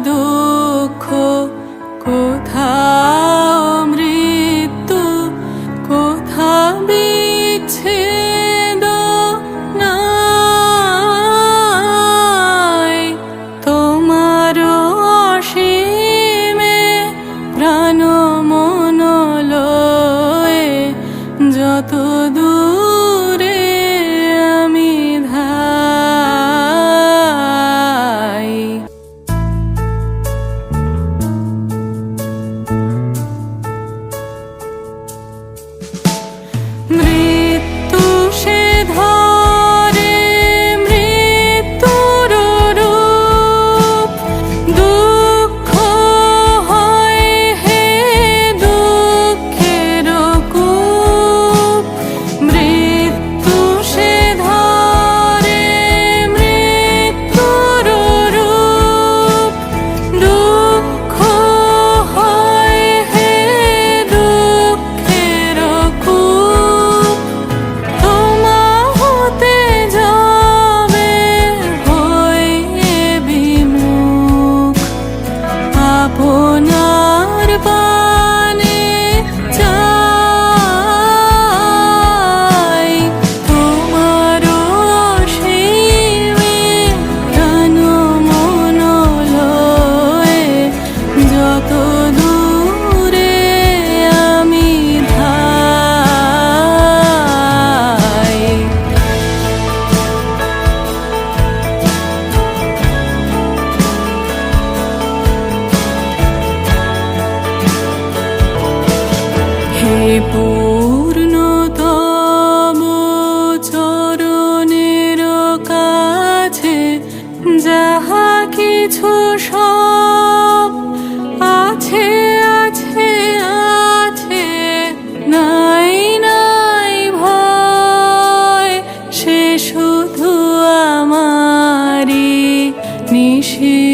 todo পূর্ণতম চরণের কাছে যাহা কিছু সব আছে আছে আছে, নাই নাই ভয়, সে শুধু আমারি নিশি।